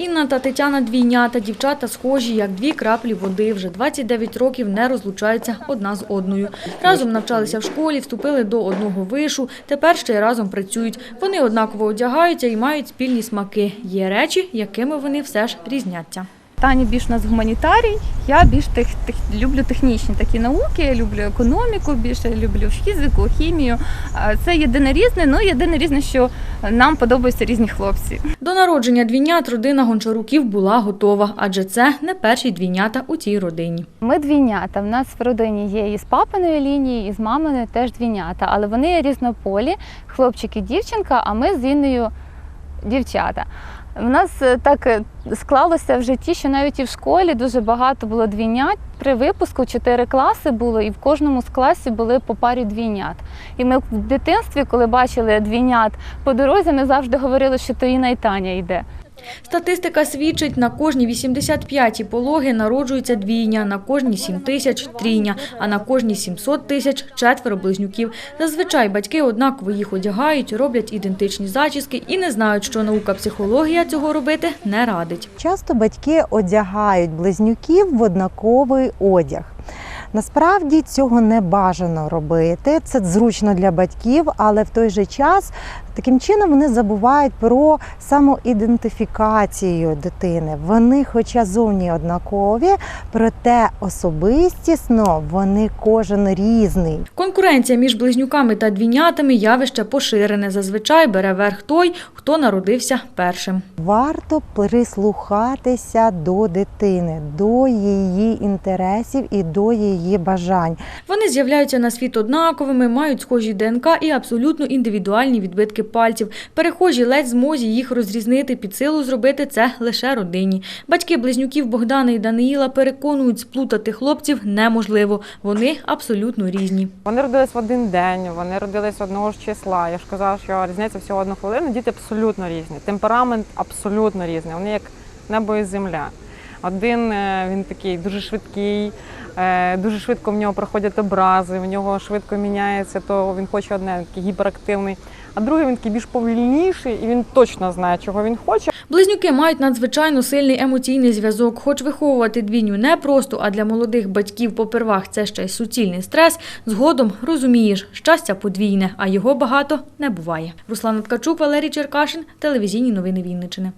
Інна та Тетяна двійнята, дівчата схожі, як дві краплі води. Вже 29 років не розлучаються одна з одною. Разом навчалися в школі, вступили до одного вишу, тепер ще й разом працюють. Вони однаково одягаються і мають спільні смаки. Є речі, якими вони все ж різняться. Таня більш у нас гуманітарій, я більш тех, тех, люблю технічні такі науки, я люблю економіку, більше люблю фізику, хімію. Це єдине різне, ну єдине різне, що нам подобаються різні хлопці. До народження двійнят родина Гончаруків була готова, адже це не перші двійнята у цій родині. Ми двійнята. В нас в родині є і з папиної лінії, і з маминої теж двійнята, але вони різнополі, хлопчик і дівчинка, а ми з Інною дівчата. У нас е, так е, склалося в житті, що навіть і в школі дуже багато було двійнят. При випуску чотири класи було, і в кожному з класів були по парі двійнят. І ми в дитинстві, коли бачили двійнят по дорозі, ми завжди говорили, що то Інна і Таня йде. Статистика свідчить, на кожні 85 пологи народжується двійня, на кожні 7 тисяч – трійня, а на кожні 700 тисяч – четверо близнюків. Зазвичай батьки однаково їх одягають, роблять ідентичні зачіски і не знають, що наука психологія цього робити не радить. Часто батьки одягають близнюків в однаковий одяг. Насправді цього не бажано робити. Це зручно для батьків, але в той же час таким чином вони забувають про самоідентифікацію дитини. Вони, хоча зовні однакові, проте особистісно вони кожен різний. Конкуренція між близнюками та двійнятами – явище поширене. Зазвичай бере верх той, хто народився першим. Варто прислухатися до дитини, до її інтересів і до її бажань. Вони з'являються на світ однаковими, мають схожі ДНК і абсолютно індивідуальні відбитки пальців. Перехожі ледь змозі їх розрізнити під силу зробити це лише родині. Батьки близнюків Богдана і Даниїла переконують, сплутати хлопців неможливо. Вони абсолютно різні. Вони родились в один день, вони родились одного ж числа. Я ж казала, що різниця всього одну хвилину. Діти абсолютно різні. Темперамент абсолютно різний. Вони як небо і земля. Один е, він такий дуже швидкий, е, дуже швидко в нього проходять образи, в нього швидко міняється, то він хоче одне, він такий гіперактивний. А другий він такий більш повільніший, і він точно знає, чого він хоче. Близнюки мають надзвичайно сильний емоційний зв'язок. Хоч виховувати двійню непросто, а для молодих батьків попервах це ще й суцільний стрес. Згодом розумієш, щастя подвійне, а його багато не буває. Руслана Ткачук, Валерій Черкашин, телевізійні новини Вінничини.